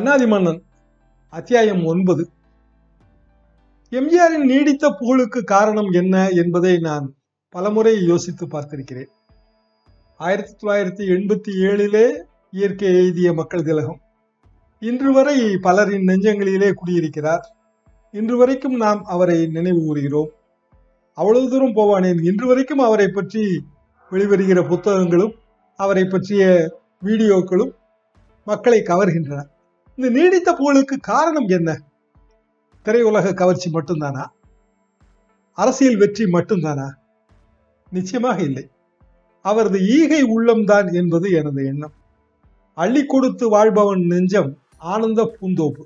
மன்னாதி மன்னன் அத்தியாயம் ஒன்பது. எம்ஜிஆரின் நீடித்த புகழுக்கு காரணம் என்ன என்பதை நான் பலமுறை யோசித்து பார்த்திருக்கிறேன். ஆயிரத்தி தொள்ளாயிரத்தி எண்பத்தி ஏழிலே இயற்கை எழுதிய மக்கள் திலகம். இன்று வரை பலரின் நெஞ்சங்களிலே குடியிருக்கிறார். இன்று வரைக்கும் நாம் அவரை நினைவு கூறுகிறோம். அவ்வளவு தூரம் போவானேன். இன்று வரைக்கும் அவரை பற்றி வெளிவருகிற புத்தகங்களும் அவரை பற்றிய வீடியோக்களும் மக்களை கவர்கின்றன. இந்த நீடித்த புகழுக்கு காரணம் என்ன? திரையுலக கவர்ச்சி மட்டும்தானா? அரசியல் வெற்றி மட்டும்தானா? நிச்சயமாக இல்லை. அவரது ஈகை உள்ளம்தான் என்பது எனது எண்ணம். அள்ளி கொடுத்து வாழ்பவன் நெஞ்சம் ஆனந்த பூந்தோப்பு.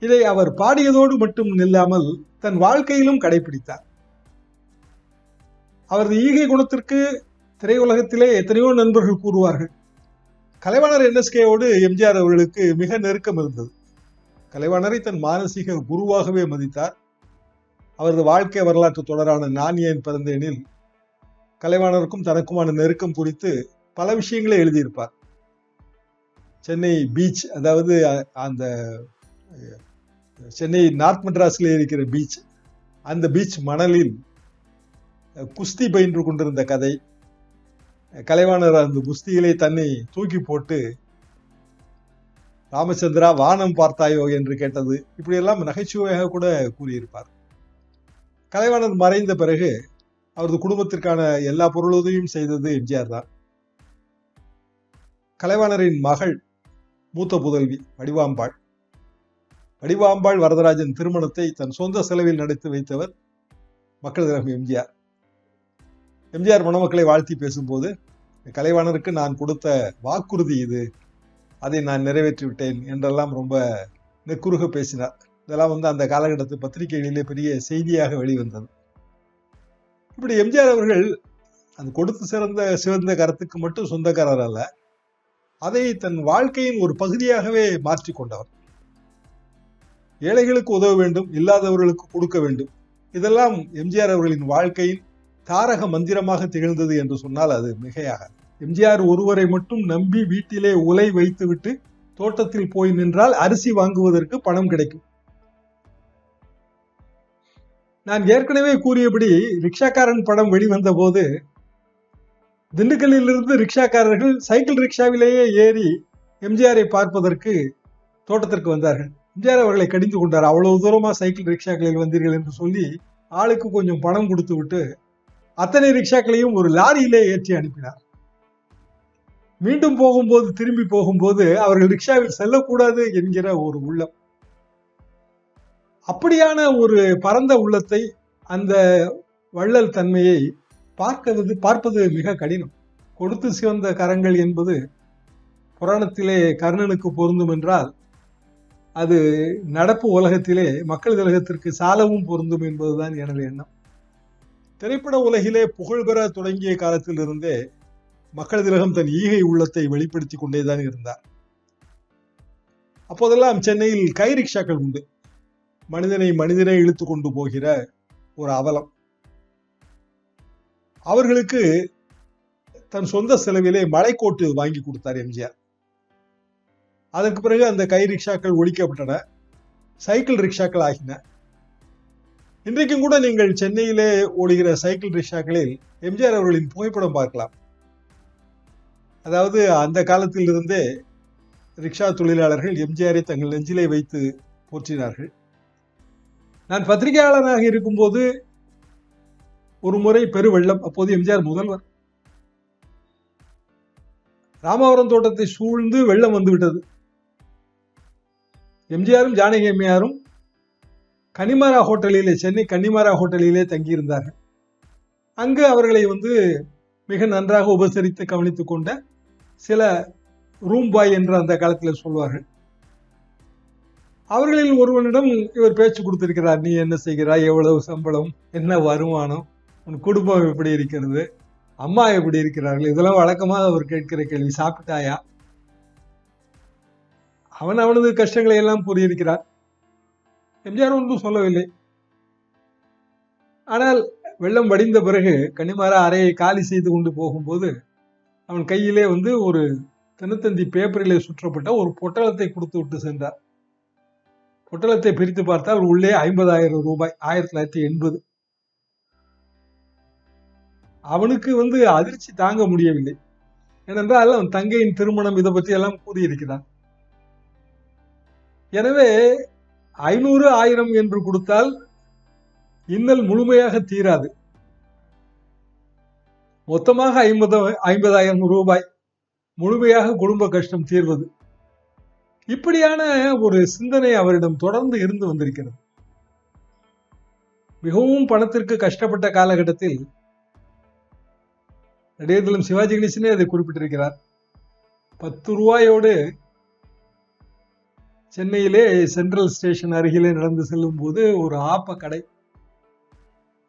இதை அவர் பாடியதோடு மட்டும் நில்லாமல் தன் வாழ்க்கையிலும் கடைபிடித்தார். அவரது ஈகை குணத்திற்கு திரையுலகத்திலே எத்தனையோ நண்பர்கள் கூறுவார்கள். கலைவாணர் என்எஸ்கேயோடு எம்ஜிஆர் அவர்களுக்கு மிக நெருக்கம் இருந்தது. கலைவாணரை தன் மானசீக குருவாகவே மதித்தார். அவரது வாழ்க்கை வரலாற்று தொடரான நான் ஏன் பிறந்தேனில் கலைவாணருக்கும் தனக்குமான நெருக்கம் குறித்து பல விஷயங்களை எழுதியிருப்பார். சென்னை பீச் அதாவது அந்த சென்னை நார்த் மெட்ராஸில் இருக்கிற பீச் அந்த பீச் மணலில் குஸ்தி பயின்று கொண்டிருந்த கதை கலைவாணர் அந்த குஸ்தியிலே தன்னை தூக்கி போட்டு ராமச்சந்திரா வானம் பார்த்தாயோ? என்று கேட்டது. இப்படியெல்லாம் நகைச்சுவையாக கூட கூறியிருப்பார். கலைவாணர் மறைந்த பிறகு அவரது குடும்பத்திற்கான எல்லா பொருளுதவியும் செய்தது எம்ஜிஆர் தான். கலைவாணரின் மகள் மூத்த புதல்வி வடிவாம்பாள். வடிவாம்பாள் வரதராஜன் திருமணத்தை தன் சொந்த செலவில் நடத்தி வைத்தவர் மக்கள் திலகம் எம்ஜிஆர். எம்ஜிஆர் மணமக்களை வாழ்த்தி பேசும்போது கலைவாணருக்கு நான் கொடுத்த வாக்குறுதி இது. அதை நான் நிறைவேற்றி விட்டேன் என்றெல்லாம் ரொம்ப நெக்குறுக பேசினார். இதெல்லாம் வந்து அந்த காலகட்டத்து பத்திரிகைகளிலே பெரிய செய்தியாக வெளிவந்தது. இப்படி எம்ஜிஆர் அவர்கள் அது கொடுத்து சிறந்த சிறந்த கருத்துக்கு மட்டும் சொந்தக்காரர் அல்ல அதை தன் வாழ்க்கையின் ஒரு பகுதியாகவே மாற்றி கொண்டவர். ஏழைகளுக்கு உதவ வேண்டும் இல்லாதவர்களுக்கு கொடுக்க வேண்டும். இதெல்லாம் எம்ஜிஆர் அவர்களின் வாழ்க்கையின் தாரக மந்திரமாக திகழ்ந்தது என்று சொன்னால் அது மிகையாக. எம்ஜிஆர் ஒருவரை மட்டும் நம்பி வீட்டிலே உலை வைத்துவிட்டு தோட்டத்தில் போய் நின்றால் அரிசி வாங்குவதற்கு பணம் கிடைக்கும். நான் ஏற்கனவே கூறியபடி ரிக்ஷாக்காரன் படம் வெளிவந்த போது திண்டுக்கல்லில் இருந்து ரிக்ஷாக்காரர்கள் சைக்கிள் ரிக்ஷாவிலேயே ஏறி எம்ஜிஆரை பார்ப்பதற்கு தோட்டத்திற்கு வந்தார்கள். எம்ஜிஆர் அவர்களை கடிந்து கொண்டார். அவ்வளவு தூரமா சைக்கிள் ரிக்ஷாக்களில் வந்தீர்கள் என்று சொல்லி ஆளுக்கு கொஞ்சம் பணம் கொடுத்து விட்டு அத்தனை ரிக்ஷாக்களையும் ஒரு லாரியிலே ஏற்றி அனுப்பினார். மீண்டும் போகும்போது திரும்பி போகும்போது அவர்கள் ரிக்ஷாவில் செல்லக்கூடாது என்கிற ஒரு உள்ளம். அப்படியான ஒரு பரந்த உள்ளத்தை அந்த வள்ளல் தன்மையை பார்க்கிறது பார்ப்பது மிக கடினம். கொடுத்து சிவந்த கரங்கள் என்பது புராணத்திலே கர்ணனுக்கு பொருந்தும் என்றால் அது நடப்பு உலகத்திலே மக்கள் உலகத்திற்கு சாலவும் பொருந்தும் என்பதுதான் எனது எண்ணம். திரைப்பட உலகிலே புகழ் பெற தொடங்கிய காலத்திலிருந்தே மக்கள் திலகம் தன் ஈகை உள்ளத்தை வெளிப்படுத்தி கொண்டேதான் இருந்தார். அப்போதெல்லாம் சென்னையில் கை ரிக்ஷாக்கள் உண்டு. மனிதனை மனிதனை இழுத்து கொண்டு போகிற ஒரு அவலம். அவர்களுக்கு தன் சொந்த செலவிலே மலைக்கோட்டு வாங்கி கொடுத்தார் எம்ஜிஆர். அதற்கு பிறகு அந்த கை ரிக்ஷாக்கள் ஒழிக்கப்பட்டன சைக்கிள் ரிக்ஷாக்கள் ஆகின. இன்றைக்கும் கூட நீங்கள் சென்னையிலே ஓடுகிற சைக்கிள் ரிக்ஷாக்களில் எம்ஜிஆர் அவர்களின் புகைப்படம் பார்க்கலாம். அதாவது அந்த காலத்திலிருந்தே ரிக்ஷா தொழிலாளர்கள் எம்ஜிஆரை தங்கள் நெஞ்சிலே வைத்து போற்றினார்கள். நான் பத்திரிகையாளராக இருக்கும்போது ஒரு முறை பெருவெள்ளம் அப்போது எம்ஜிஆர் முதல்வர். ராமாவரம் தோட்டத்தை சூழ்ந்து வெள்ளம் வந்துவிட்டது. எம்ஜிஆரும் ஜானகி அம்மையாரும் கனிமாரா ஹோட்டலிலே சென்னை கன்னிமாரா ஹோட்டலிலே தங்கியிருந்தார்கள் அங்கு அவர்களை வந்து மிக நன்றாக உபசரித்து கவனித்து கொண்ட சில ரூம் பாய் என்று அந்த காலத்தில் சொல்வார்கள். அவர்களில் ஒருவனிடம் இவர் பேச்சு கொடுத்திருக்கிறார் நீ என்ன செய்கிறாய்? எவ்வளவு சம்பளம்? என்ன வருமானம்? உன் குடும்பம் எப்படி இருக்கிறது? அம்மா எப்படி இருக்கிறார்கள்? இதெல்லாம் வழக்கமாக அவர் கேட்கிற கேள்வி சாப்பிட்டாயா? அவன் அவனது கஷ்டங்களை எல்லாம் புரியிருக்கிறார் எம்ஜிஆர் ஒன்றும் சொல்லவில்லை. ஆனால் வெள்ளம் வடிந்த பிறகு கன்னிமாரா அறையை காலி செய்து கொண்டு போகும்போது அவன் கையிலே வந்து ஒரு தினத்தந்தி பேப்பரிலே சுற்றப்பட்ட ஒரு பொட்டலத்தை கொடுத்து விட்டு சென்றார். பொட்டலத்தை பிரித்து பார்த்தால் உள்ளே ஐம்பதாயிரம் ரூபாய் ஆயிரத்தி தொள்ளாயிரத்தி எண்பது. அவனுக்கு வந்து அதிர்ச்சி தாங்க முடியவில்லை. ஏனென்றால் அவன் தங்கையின் திருமணம் இதை பற்றி எல்லாம் கூறியிருக்கிறான். எனவே ஐநூறு ஆயிரம் என்று கொடுத்தால் இன்னல் முழுமையாக தீராது. மொத்தமாக ஐம்பது ஐம்பதாயிரம் ரூபாய் முழுமையாக குடும்ப கஷ்டம் தீர்வது. இப்படியான ஒரு சிந்தனை அவரிடம் தொடர்ந்து இருந்து வந்திருக்கிறது. மிகவும் பணத்திற்கு கஷ்டப்பட்ட காலகட்டத்தில் நடிகர்களும் சிவாஜி கணேசனே அதை குறிப்பிட்டிருக்கிறார். பத்து ரூபாயோடு சென்னையிலே சென்ட்ரல் ஸ்டேஷன் அருகிலே நடந்து செல்லும் போது ஒரு ஆப்ப கடை.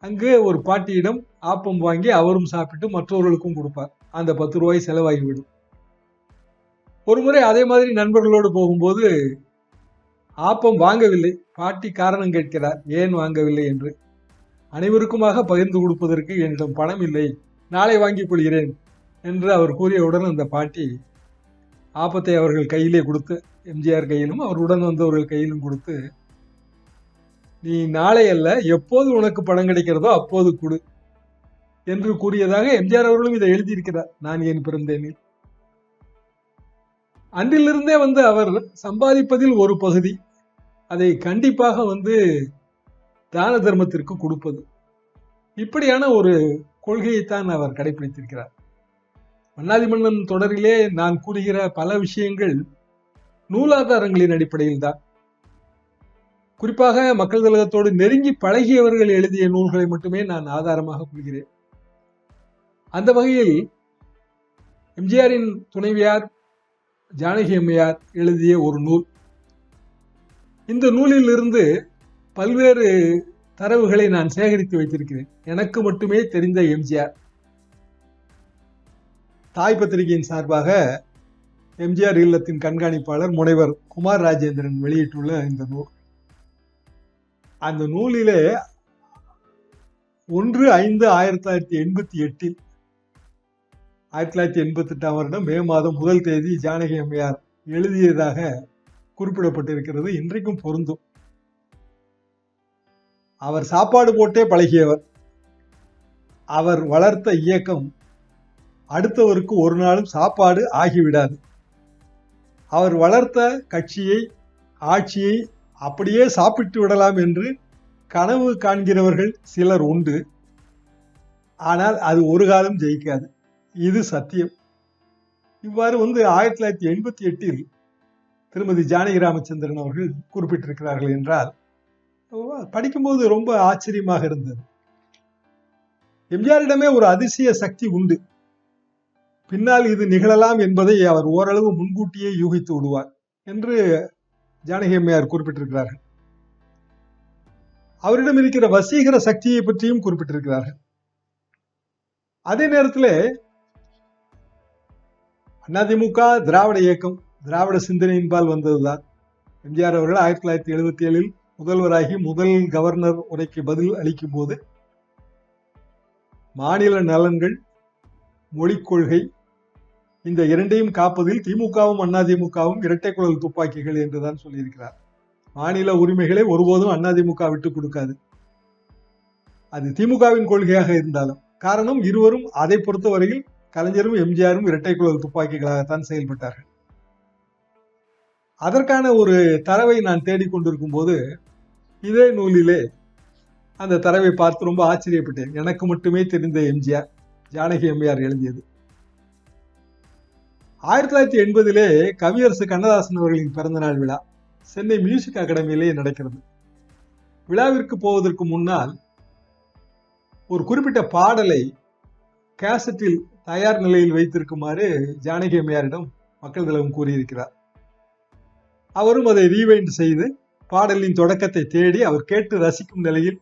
அங்கு ஒரு பாட்டியிடம் ஆப்பம் வாங்கி அவரும் சாப்பிட்டு மற்றவர்களுக்கும் கொடுப்பார். அந்த பத்து ரூபாய் செலவாகிவிடும். ஒரு முறை அதே மாதிரி நண்பர்களோடு போகும்போது ஆப்பம் வாங்கவில்லை. பாட்டி காரணம் கேட்கிறார். ஏன் வாங்கவில்லை என்று. அனைவருக்குமாக பகிர்ந்து கொடுப்பதற்கு என்னிடம் பணம் இல்லை. நாளை வாங்கிக் கொள்கிறேன் என்று அவர் கூறியவுடன் அந்த பாட்டி ஆப்பத்தை அவர்கள் கையிலே கொடுத்து எம்ஜிஆர் கையிலும் அவருடன் வந்தவர்கள் கையிலும் கொடுத்து நீ நாளை அல்ல எப்போது உனக்கு பணம் கிடைக்கிறதோ அப்போது கொடு என்று கூறியதாக எம்ஜிஆர் அவர்களும் இதை எழுதியிருக்கிறார். நான் ஏன் பிறந்தேனில் அன்றிலிருந்தே வந்து அவர் சம்பாதிப்பதில் ஒரு பகுதி அதை கண்டிப்பாக வந்து தான தர்மத்திற்கு கொடுப்பது. இப்படியான ஒரு கொள்கையைத்தான் அவர் கடைபிடித்திருக்கிறார். மன்னாதி மன்னன் தொடரிலே நான் கூறுகிற பல விஷயங்கள் நூலாதாரங்களின் அடிப்படையில் தான் குறிப்பாக மக்கள் தலகத்தோடு நெருங்கி பழகியவர்கள் எழுதிய நூல்களை மட்டுமே நான் ஆதாரமாக கொள்கிறேன். அந்த வகையில் எம்ஜிஆரின் துணைவியார் ஜானகி அம்மையார் எழுதிய ஒரு நூல். இந்த நூலில் இருந்து பல்வேறு தரவுகளை நான் சேகரித்து வைத்திருக்கிறேன். எனக்கு மட்டுமே தெரிந்த எம்ஜிஆர். தாய் பத்திரிகையின் சார்பாக எம்ஜிஆர் இல்லத்தின் கண்காணிப்பாளர் முனைவர் குமார் ராஜேந்திரன் வெளியிட்டுள்ள இந்த நூல். அந்த நூலிலே ஒன்று ஐந்து ஆயிரத்தி தொள்ளாயிரத்தி எண்பத்தி எட்டில் ஆயிரத்தி தொள்ளாயிரத்தி எண்பத்தி எட்டாம் வருடம் மே மாதம் முதல் தேதி ஜானகி அம்மையார் எழுதியதாக குறிப்பிடப்பட்டிருக்கிறது. இன்றைக்கும் பொருந்தும். அவர் சாப்பாடு போட்டே பழகியவர். அவர் வளர்த்த இயக்கம் அடுத்தவருக்கு ஒரு நாளும் சாப்பாடு ஆகிவிடாது. அவர் வளர்த்த கட்சியை ஆட்சியை அப்படியே சாப்பிட்டு விடலாம் என்று கனவு காண்கிறவர்கள் சிலர் உண்டு. ஆனால் அது ஒரு காலம் ஜெயிக்காது. இது சத்தியம். இவ்வாறு வந்து ஆயிரத்தி தொள்ளாயிரத்தி எண்பத்தி எட்டில் திருமதி ஜானகி ராமச்சந்திரன் அவர்கள் குறிப்பிட்டிருக்கிறார்கள் என்றால் படிக்கும்போது ரொம்ப ஆச்சரியமாக இருந்தது. எம்ஜிஆரிடமே ஒரு அதிசய சக்தி உண்டு. பின்னால் இது நிகழலாம் என்பதை அவர் ஓரளவு முன்கூட்டியே யூகித்து விடுவார் என்று ஜானகி அம்மையார் குறிப்பிட்டிருக்கிறார்கள். அவரிடம் இருக்கிற வசீகர சக்தியை பற்றியும் குறிப்பிட்டிருக்கிறார்கள். அதே நேரத்தில் அதிமுக திராவிட இயக்கம் திராவிட சிந்தனையின்பால் வந்ததுதான். எம்ஜிஆர் அவர்கள் ஆயிரத்தி தொள்ளாயிரத்தி எழுபத்தி ஏழில் முதல்வராகி முதல் கவர்னர் உரைக்கு பதில் அளிக்கும் போது மாநில நலன்கள் மொழிக் கொள்கை இந்த இரண்டையும் காப்பதில் திமுகவும் அதிமுகவும் இரட்டை குழல் துப்பாக்கிகள் என்றுதான் சொல்லியிருக்கிறார். மாநில உரிமைகளை ஒருபோதும் அதிமுக விட்டுக் கொடுக்காது. அது திமுகவின் கொள்கையாக இருந்தாலும். காரணம் இருவரும் அதை பொறுத்தவரையில் கலைஞரும் எம்ஜிஆரும் இரட்டை குழல் துப்பாக்கிகளாகத்தான் செயல்பட்டார்கள். அதற்கான ஒரு தரவை நான் தேடிக்கொண்டிருக்கும் போது இதே நூலிலே அந்த தரவை பார்த்து ரொம்ப ஆச்சரியப்பட்டேன். எனக்கு மட்டுமே தெரிந்த எம்ஜிஆர் ஜானகி எம்ஜிஆர் எழுதியது. ஆயிரத்தி தொள்ளாயிரத்தி எண்பதிலே கவியரசு கண்ணதாசன் அவர்களின் பிறந்தநாள் விழா சென்னை மியூசிக் அகாடமியிலேயே நடக்கிறது விழாவிற்கு போவதற்கு முன்னால் ஒரு குறிப்பிட்ட பாடலை கேசட்டில் தயார் நிலையில் வைத்திருக்குமாறு ஜானகி அம்மையாரிடம் மக்கள் தளம் கூறியிருக்கிறார். அவரும் அதை ரீவைண்ட் செய்து பாடலின் தொடக்கத்தை தேடி அவர் கேட்டு ரசிக்கும் நிலையில்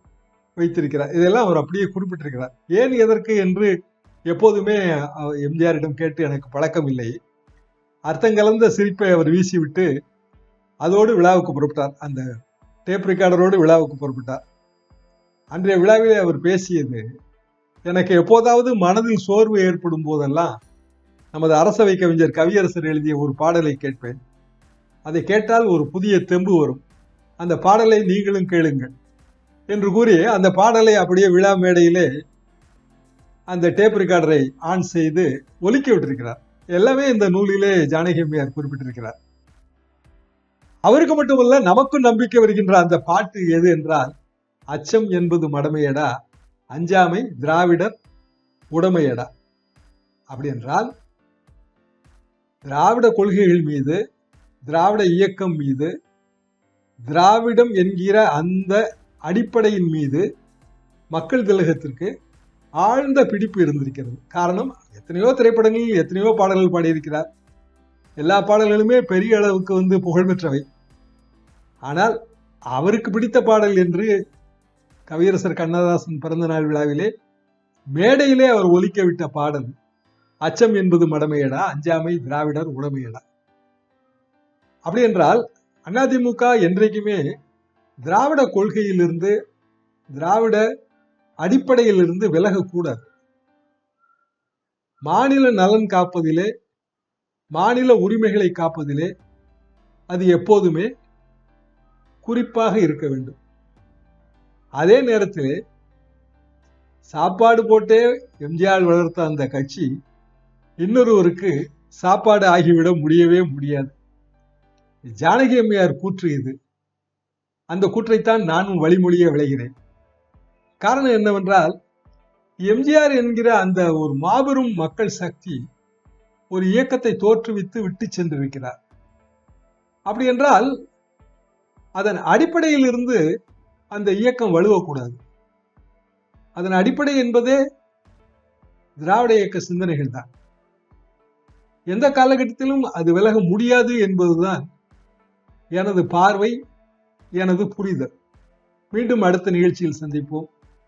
வைத்திருக்கிறார். இதெல்லாம் அவர் அப்படியே குறிப்பிட்டிருக்கிறார். ஏன் எதற்கு என்று எப்போதுமே எம்ஜிஆரிடம் கேட்டு எனக்கு பழக்கம் இல்லை அர்த்தங்கலந்த சிரிப்பை அவர் வீசிவிட்டு அதோடு விழாவுக்கு புறப்பட்டார். அந்த டேப் ரெக்கார்டரோடு விழாவுக்கு புறப்பட்டார். அன்றைய விழாவிலே அவர் பேசியது எனக்கு எப்போதாவது மனதில் சோர்வு ஏற்படும் போதெல்லாம் நமது அரசவை கவிஞர் கவியரசர் எழுதிய ஒரு பாடலை கேட்பேன். அதை கேட்டால் ஒரு புதிய தெம்பு வரும். அந்த பாடலை நீங்களும் கேளுங்கள் என்று கூறி அந்த பாடலை அப்படியே விழா மேடையிலே அந்த டேப் ரெக்கார்டரை ஆன் செய்து ஒலிக்க விட்டிருக்கிறார். எல்லாமே இந்த நூலிலே ஜானகி அம்மையார் குறிப்பிட்டிருக்கிறார். அவருக்கு மட்டுமல்ல நமக்கும் நம்பிக்கை வருகின்ற அந்த பாட்டு எது என்றால் அச்சம் என்பது மடமையடா அஞ்சாமை திராவிடர் உடமையடா. அப்படி என்றால் திராவிட கொள்கைகள் மீது திராவிட இயக்கம் மீது திராவிடம் என்கிற அந்த அடிப்படையின் மீது மக்கள் திலகத்திற்கு ஆழ்ந்த பிடிப்பு இருந்திருக்கிறது. காரணம் எத்தனையோ திரைப்படங்களில் எத்தனையோ பாடல்கள் பாடியிருக்கிறார். எல்லா பாடல்களுமே பெரிய அளவுக்கு வந்து புகழ்பெற்றவை. ஆனால் அவருக்கு பிடித்த பாடல் என்று கவியரசர் கண்ணதாசன் பிறந்த நாள் விழாவிலே மேடையிலே அவர் ஒலிக்க விட்ட பாடல் அச்சம் என்பது மடமையடா அஞ்சாமை திராவிடர் உடமையடா. அப்படி என்றால் அதிமுக என்றைக்குமே திராவிட கொள்கையிலிருந்து திராவிட அடிப்படையிலிருந்து விலகக்கூடாது. மாநில நலன் காப்பதிலே மாநில உரிமைகளை காப்பதிலே அது எப்போதுமே குறிப்பாக இருக்க வேண்டும். அதே நேரத்தில் சாப்பாடு போட்டே எம்ஜிஆர் வளர்த்த அந்த கட்சி இன்னொருவருக்கு சாப்பாடு ஆகிவிட முடியவே முடியாது. ஜானகி அம்மையார் கூற்று இது. அந்த கூற்றைத்தான் நானும் வழிமொழிய விளைகிறேன். காரணம் என்னவென்றால் எம்ஜிஆர் என்கிற அந்த ஒரு மாபெரும் மக்கள் சக்தி ஒரு இயக்கத்தை தோற்றுவித்து விட்டு சென்றிருக்கிறார். அப்படி என்றால் அதன் அடிப்படையில் இருந்து அந்த இயக்கம் வலுவக்கூடாது. அதன் அடிப்படை என்பதே திராவிட இயக்க சிந்தனைகள் தான் எந்த காலகட்டத்திலும் அது விலக முடியாது என்பதுதான் எனது பார்வை எனது புரிதல். மீண்டும் அடுத்த நிகழ்ச்சியில் சந்திப்போம்.